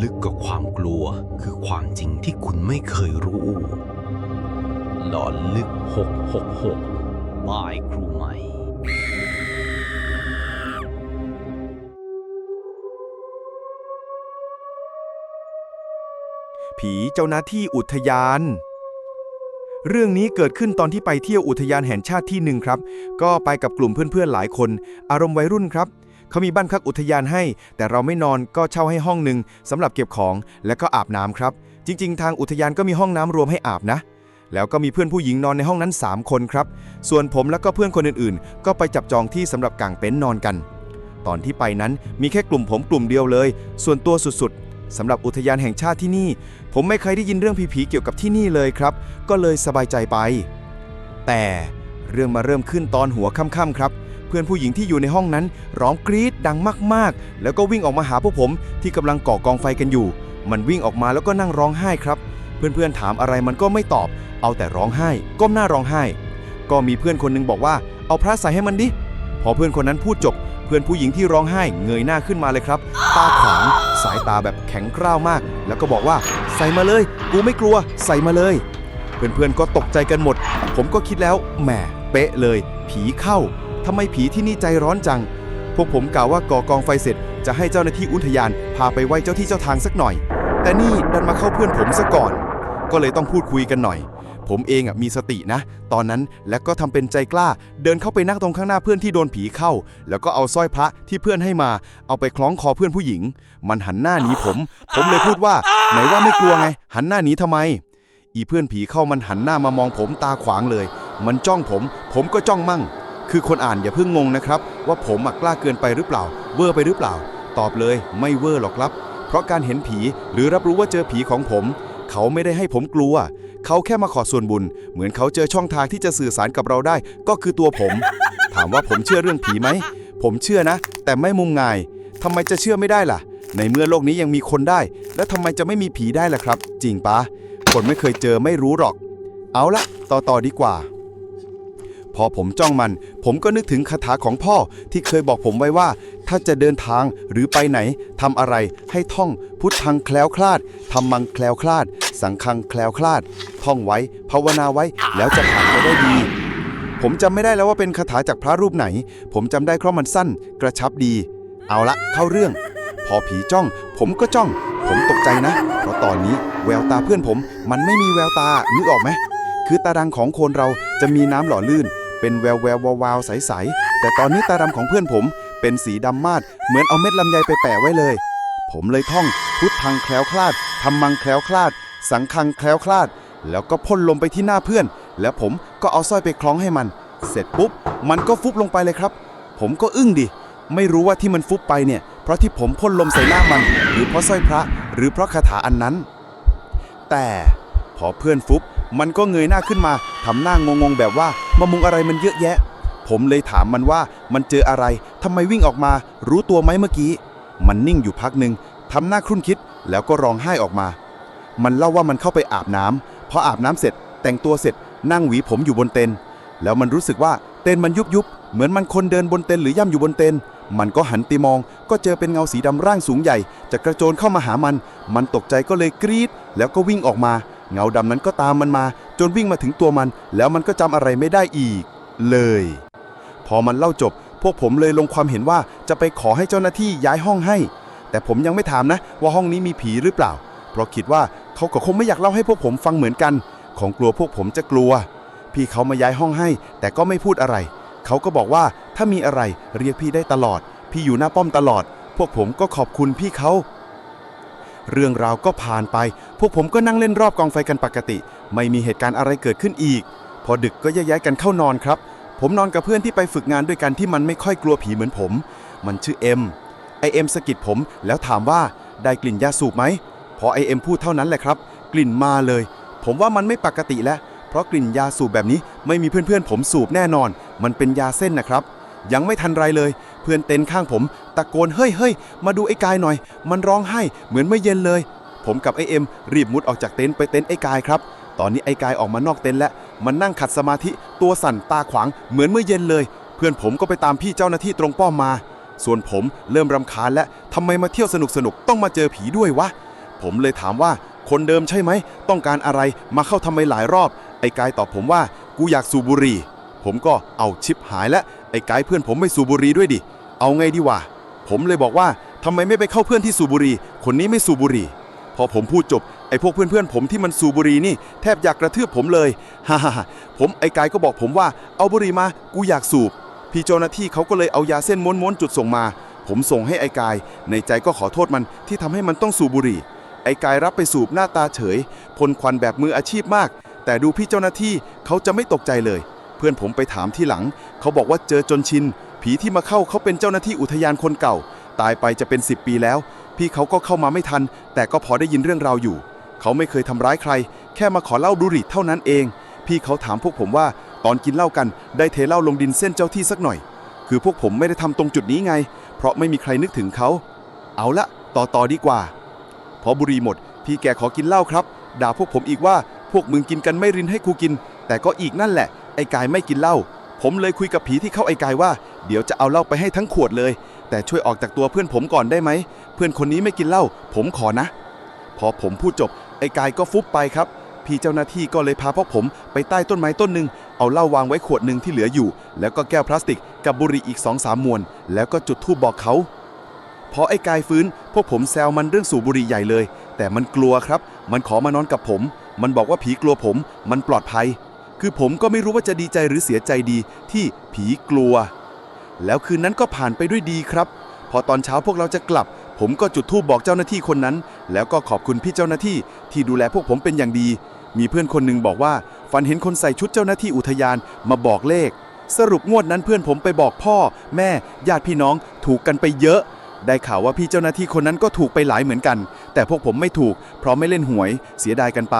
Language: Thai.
ลึกกว่าความกลัวคือความจริงที่คุณไม่เคยรู้ หลอนลึก 666บายครูใหม่ ผีเจ้าหน้าที่อุทยาน เรื่องนี้เกิดขึ้นตอนที่ไปเที่ยวอุทยานแห่งชาติที่หนึ่งครับ ก็ไปกับกลุ่มเพื่อนๆหลายคน อารมณ์วัยรุ่นครับ เขามีบ้านพักอุทยานให้ แต่เราไม่นอนก็เช่าให้ห้องหนึ่งสำหรับเก็บของและก็อาบน้ำครับ จริง ๆ ทางอุทยานก็มีห้องน้ำรวมให้อาบนะ แล้วก็มีเพื่อนผู้หญิงนอนในห้องนั้น 3 คนครับ ส่วนผมแล้วก็เพื่อนคนอื่นๆ ก็ไปจับจองที่สำหรับกางเต็นท์นอนกัน ตอนที่ไปนั้นมีแค่กลุ่มผมกลุ่มเดียวเลย ส่วนตัวสุดๆสำหรับอุทยานแห่งชาติที่นี่ ผมไม่เคยได้ยินเรื่องผีๆเกี่ยวกับที่นี่เลยครับ ก็เลยสบายใจไป แต่เรื่องมาเริ่มขึ้นตอนหัวค่ำๆครับ พื่อนผู้หญิงที่อยู่ในห้องนั้นร้องกรี๊ดดังมากๆ แล้วก็วิ่งออกมาหาพวกผมที่กำลังก่อกองไฟกันอยู่ มันวิ่งออกมาแล้วก็นั่งร้องไห้ครับ เพื่อนๆถามอะไรมันก็ไม่ตอบ เอาแต่ร้องไห้ ก้มหน้าร้องไห้ ก็มีเพื่อนคนหนึงบอกว่าเอาพระใส่ให้มันดิ พอเพื่อนคนนั้นพูดจบ เพื่อนผู้หญิงที่ร้องไห้เงยหน้าขึ้นมาเลยครับ ตาขวางสายตาแบบแข็งกร้าวมาก แล้วก็บอกว่าใส่มาเลย กูไม่กลัว ใส่มาเลยเพื่อนๆก็ตกใจกันหมด ผมก็คิดแล้วแหมเป๊ะเลย ผีเข้า ทำไมผีที่นี่ใจร้อนจัง พวกผมกล่าวว่าก่อกองไฟเสร็จ จะให้เจ้าหน้าที่อุทยานพาไปไหว้เจ้าที่เจ้าทางสักหน่อย แต่นี่ดันมาเข้าเพื่อนผมซะก่อน ก็เลยต้องพูดคุยกันหน่อย ผมเองอะมีสตินะ ตอนนั้นและก็ทำเป็นใจกล้า เดินเข้าไปนั่งตรงข้างหน้าเพื่อนที่โดนผีเข้า แล้วก็เอาสร้อยพระที่เพื่อนให้มา เอาไปคล้องคอเพื่อนผู้หญิง มันหันหน้าหนีผม ผมเลยพูดว่าไหนว่าไม่กลัวไง หันหน้าหนีทำไม อีเพื่อนผีเข้ามันหันหน้ามามองผมตาขวางเลย มันจ้องผม ผมก็จ้องมั่ง คือคนอ่านอย่าเพิ่งงงนะครับ ว่าผมกล้าเกินไปหรือเปล่า เวอร์ไปหรือเปล่า ตอบเลยไม่เวอร์หรอกครับ เพราะการเห็นผีหรือรับรู้ว่าเจอผีของผม เขาไม่ได้ให้ผมกลัว เขาแค่มาขอส่วนบุญ เหมือนเขาเจอช่องทางที่จะสื่อสารกับเราได้ ก็คือตัวผม ถามว่าผมเชื่อเรื่องผีไหมผมเชื่อนะ แต่ไม่มุมงายทำไมจะเชื่อไม่ได้ล่ะ ในเมื่อโลกนี้ยังมีคนได้ แล้วทำไมจะไม่มีผีได้ล่ะครับ จริงปะคนไม่เคยเจอไม่รู้หรอก เอาละต่อต่อดีกว่า พอผมจ้องมัน ผมก็นึกถึงคาถาของพ่อที่เคยบอกผมไว้ว่า ถ้าจะเดินทางหรือไปไหนทำอะไรให้ท่องพุทธังแคล้วคลาดธรรมังแคล้วคลาด สังฆังแคล้วคลาด ท่องไว้ ภาวนาไว้ แล้วจะผ่านไปได้ดี ผมจำไม่ได้แล้วว่าเป็นคาถาจากพระรูปไหน ผมจำได้เพราะมันสั้น กระชับดี เอาละเข้าเรื่อง พอผีจ้อง ผมก็จ้อง ผมตกใจนะ เพราะตอนนี้แววตาเพื่อนผม มันไม่มีแววตานึกออกไหมคือตาดังของคนเราจะมีน้ำหล่อลื่น เป็นแววแวววาวใสๆแต่ตอนนี้ตาดำของเพื่อนผม เป็นสีดำมาดเหมือนเอาเม็ดลำไยไปแปะไว้เลย ผมเลยท่องพุทธังแคล้วคลาดธรรมังแคล้วคลาด สังฆังแคล้วคลาด แล้วก็พ่นลมไปที่หน้าเพื่อน แล้วผมก็เอาสร้อยไปคล้องให้มัน เสร็จปุ๊บมันก็ฟุบลงไปเลยครับ ผมก็อึ้งดิไม่รู้ว่าที่มันฟุบไปเนี่ย เพราะที่ผมพ่นลมใส่หน้ามัน หรือเพราะสร้อยพระ หรือเพราะคาถาอันนั้น แต่พอเพื่อนฟุบ มันก็เงยหน้าขึ้นมาทำหน้างงๆแบบว่ามามุงอะไรมันเยอะแยะ ผมเลยถามมันว่ามันเจออะไรทำไมวิ่งออกมา รู้ตัวไหมเมื่อกี้ มันนิ่งอยู่พักหนึ่งทำหน้าครุ่นคิดแล้วก็ร้องไห้ออกมา มันเล่าว่ามันเข้าไปอาบน้ำพออาบน้ำเสร็จ แต่งตัวเสร็จนั่งหวีผมอยู่บนเต็นแล้วมันรู้สึกว่าเต็นมันยุบยุบเหมือนมันคนเดินบนเต็นหรือย่ำอยู่บนเต็นมันก็หันตีมอง ก็เจอเป็นเงาสีดำร่างสูงใหญ่จะกระโจนเข้ามาหามัน มันตกใจก็เลยกรีด แล้วก็วิ่งออกมา เงาดำนั้นก็ตามมันมา จนวิ่งมาถึงตัวมัน แล้วมันก็จำอะไรไม่ได้อีก เลย พอมันเล่าจบ พวกผมเลยลงความเห็นว่าจะไปขอให้เจ้าหน้าที่ย้ายห้องให้ แต่ผมยังไม่ถามนะ ว่าห้องนี้มีผีหรือเปล่า เพราะคิดว่าเขาก็คงไม่อยากเล่าให้พวกผมฟังเหมือนกัน ของกลัวพวกผมจะกลัว พี่เขามาย้ายห้องให้ แต่ก็ไม่พูดอะไร เขาก็บอกว่าถ้ามีอะไรเรียกพี่ได้ตลอด พี่อยู่หน้าป้อมตลอด พวกผมก็ขอบคุณพี่เขา เรื่องราวก็ผ่านไป พวกผมก็นั่งเล่นรอบกองไฟกันปกติ ไม่มีเหตุการณ์อะไรเกิดขึ้นอีก พอดึกก็แยกย้ายกันเข้านอนครับ ผมนอนกับเพื่อนที่ไปฝึกงานด้วยกันที่มันไม่ค่อยกลัวผีเหมือนผม มันชื่อเอ็ม ไอเอ็มสะกิดผมแล้วถามว่าได้กลิ่นยาสูบไหม พอไอเอ็มพูดเท่านั้นแหละครับ กลิ่นมาเลย ผมว่ามันไม่ปกติแล้ว เพราะกลิ่นยาสูบแบบนี้ไม่มีเพื่อนๆผมสูบแน่นอน มันเป็นยาเส้นนะครับ ยังไม่ทันไรเลย เพื่อนเต็นข้างผม ตะโกนเฮ้ยเฮ้ยมาดูไอ้กายหน่อย มันร้องไห้เหมือนเมื่อเย็นเลย ผมกับไอเอ็มรีบมุดออกจากเต็นท์ไปเต็นท์ไอ้กายครับ ตอนนี้ไอ้กายออกมานอกเต็นท์แล้วมันนั่งขัดสมาธิตัวสั่นตาขวางเหมือนเมื่อเย็นเลย เพื่อนผมก็ไปตามพี่เจ้าหน้าที่ตรงป้อมมา ส่วนผมเริ่มรำคาญและทำไมมาเที่ยวสนุกสนุกต้องมาเจอผีด้วยวะผมเลยถามว่าคนเดิมใช่ไหม ต้องการอะไรมาเข้าทำไมหลายรอบ ไอ้กายตอบผมว่า กูอยากสูบบุหรี่ ผมก็เอาชิปหายและไอ้กายเพื่อนผมไม่สูบบุหรี่ด้วยดิ เอาไงดีวะ ผมเลยบอกว่าทำไมไม่ไปเข้าเพื่อนที่สูบบุหรี่ คนนี้ไม่สูบบุหรี่ พอผมพูดจบไอ้พวกเพื่อนๆผมที่มันสูบบุหรี่นี่แทบอยากกระทืบผมเลย ฮ่าฮ่าผมไอ้กายก็บอกผมว่าเอาบุหรี่มา กูอยากสูบ พี่เจ้าหน้าที่เขาก็เลยเอายาเส้นม้วนๆจุดส่งมา ผมส่งให้ไอ้กาย ในใจก็ขอโทษมันที่ทำให้มันต้องสูบบุหรี่ ไอ้กายรับไปสูบหน้าตาเฉยพ่นควันแบบมืออาชีพมาก แต่ดูพี่เจ้าหน้าที่เขาจะไม่ตกใจเลย พื่อนผมไปถามที่หลัง เขาบอกว่าเจอจนชิน ผีที่มาเข้าเขาเป็นเจ้าหน้าที่อุทยานคนเก่า ตายไปจะเป็น 10 ปีแล้ว พี่เขาก็เข้ามาไม่ทัน แต่ก็พอได้ยินเรื่องราวอยู่ เขาไม่เคยทำร้ายใคร แค่มาขอเหล้าดูหรี่เท่านั้นเอง พี่เขาถามพวกผมว่า ตอนกินเหล้ากันได้เทเหล้าลงดินเส้นเจ้าที่สักหน่อย คือพวกผมไม่ได้ทำตรงจุดนี้ไง เพราะไม่มีใครนึกถึงเขา เอาละต่อต่อดีกว่า พอบุหรี่หมด พี่แกขอกินเหล้าครับ ด่าพวกผมอีกว่าพวกมึงกินกันไม่รินให้กูกิน แต่ก็อีกนั่นแหละ ไอ้กายไม่กินเหล้า ผมเลยคุยกับผีที่เข้าไอ้กายว่า เดี๋ยวจะเอาเหล้าไปให้ทั้งขวดเลย แต่ช่วยออกจากตัวเพื่อนผมก่อนได้ไหม เพื่อนคนนี้ไม่กินเหล้า ผมขอนะ พอผมพูดจบ ไอ้กายก็ฟุบไปครับ พี่เจ้าหน้าที่ก็เลยพาพวกผมไปใต้ต้นไม้ต้นหนึ่ง เอาเหล้าวางไว้ขวดหนึ่งที่เหลืออยู่ แล้วก็แก้วพลาสติกกับบุหรี่อีกสองสามมวน แล้วก็จุดธูปบอกเขาพอไอ้กายฟื้น พวกผมแซวมันเรื่องสูบบุหรี่ใหญ่เลย แต่มันกลัวครับ มันขอมานอนกับผม มันบอกว่าผีกลัวผม มันปลอดภัย คือผมก็ไม่รู้ว่าจะดีใจหรือเสียใจดีที่ผีกลัว แล้วคืนนั้นก็ผ่านไปด้วยดีครับ พอตอนเช้าพวกเราจะกลับ ผมก็จุดธูปบอกเจ้าหน้าที่คนนั้น แล้วก็ขอบคุณพี่เจ้าหน้าที่ที่ดูแลพวกผมเป็นอย่างดี มีเพื่อนคนหนึ่งบอกว่าฝันเห็นคนใส่ชุดเจ้าหน้าที่อุทยานมาบอกเลข สรุปงวดนั้นเพื่อนผมไปบอกพ่อ แม่ ญาติพี่น้องถูกกันไปเยอะ ได้ข่าวว่าพี่เจ้าหน้าที่คนนั้นก็ถูกไปหลายเหมือนกัน แต่พวกผมไม่ถูก เพราะไม่เล่นหวยเสียดายกันไป